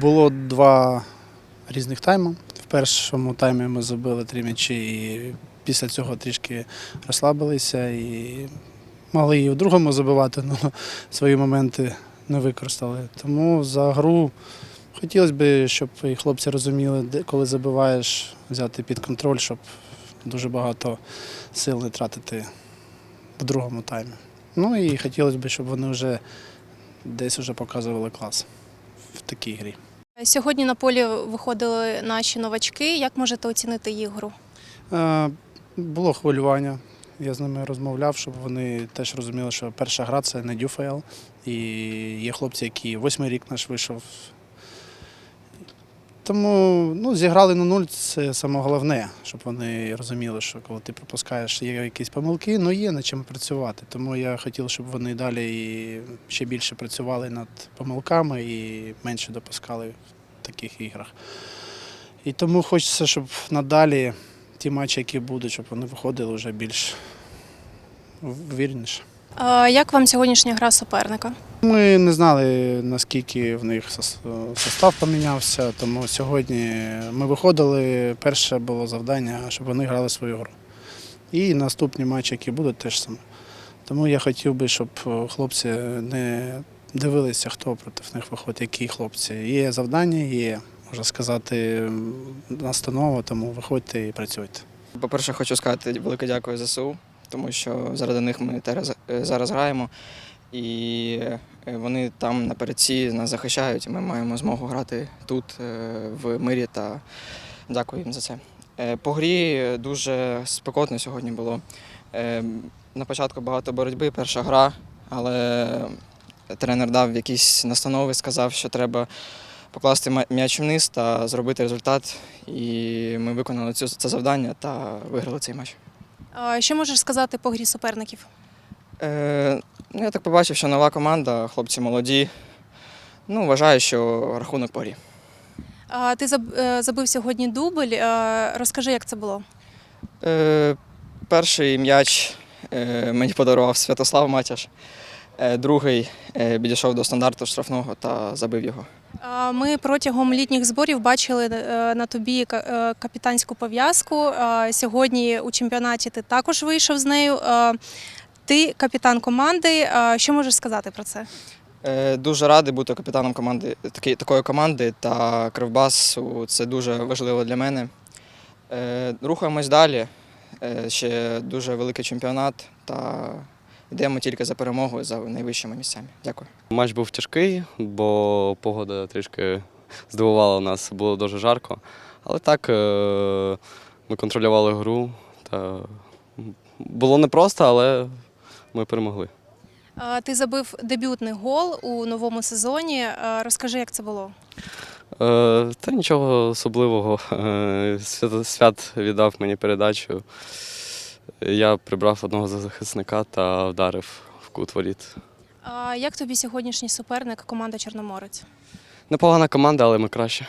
Було два різних тайми. В першому таймі ми забили три м'ячі і після цього трішки розслабилися і могли і в другому забивати, але свої моменти не використали. Тому за гру хотілося б, щоб і хлопці розуміли, коли забиваєш, взяти під контроль, щоб дуже багато сил не тратити в другому таймі. Ну і хотілося б, щоб вони вже десь вже показували клас в такій грі. Сьогодні на полі виходили наші новачки. Як можете оцінити їх гру? Е, Було хвилювання. Я з ними розмовляв, щоб вони теж розуміли, що перша гра це не дюфейл. І є хлопці, які восьмий рік наш вийшов. Тому ну, зіграли на нуль, це саме головне, щоб вони розуміли, що коли ти пропускаєш, є якісь помилки, ну є над чим працювати. Тому я хотів, щоб вони далі ще більше працювали над помилками і менше допускали в таких іграх. І тому хочеться, щоб надалі ті матчі, які будуть, щоб вони виходили вже більш вірніше. Е, Як вам сьогоднішня гра суперника? Ми не знали, наскільки в них состав помінявся, тому сьогодні ми виходили. Перше було завдання, щоб вони грали свою гру. І наступні матчі, які будуть, теж саме. Тому я хотів би, щоб е, хлопці не дивилися, хто проти них виходить, які хлопці. Є завдання, є, можна сказати, настанова, тому виходьте і працюйте. По-перше, хочу сказати велике дякую ЗСУ, тому що заради них ми зараз, зараз граємо. І е, вони там напередці нас захищають, ми маємо змогу грати тут, е, в мирі, та дякую їм за це. Е, По грі дуже спекотно сьогодні було. Е, На початку багато боротьби, перша гра, але тренер дав якісь настанови, сказав, що треба покласти м'яч вниз та зробити результат. І ми виконали це завдання та виграли цей матч. Е, Що можеш сказати по грі суперників? Е, ну, я так побачив, що нова команда, хлопці молоді. Ну, вважаю, що рахунок по грі. Е, Ти е, забив сьогодні дубль. Е, Розкажи, як це було? Е, перший м'яч мені подарував Святослав Матяш. Другий підійшов до стандарту штрафного та забив його. Ми протягом літніх зборів бачили на тобі капітанську пов'язку. Сьогодні у чемпіонаті ти також вийшов з нею. Ти капітан команди. Е, Що можеш сказати про це? Е, Дуже радий бути капітаном команди, такої команди та Кривбасу. Це дуже важливо для мене. Е, Рухаємось далі. Ще дуже великий чемпіонат та йдемо тільки за перемогою за найвищими місцями. Дякую. Матч був тяжкий, бо погода трішки здивувала нас, було дуже жарко. Але так ми контролювали гру. Та було непросто, але ми перемогли. Ти забив дебютний гол у новому сезоні. Розкажи, як це було. Е, Та нічого особливого. Е, Свят, віддав мені передачу. Я прибрав одного захисника та вдарив в кут воріт. Е, Як тобі сьогоднішній суперник, команда Чорноморець? Непогана команда, але ми краще.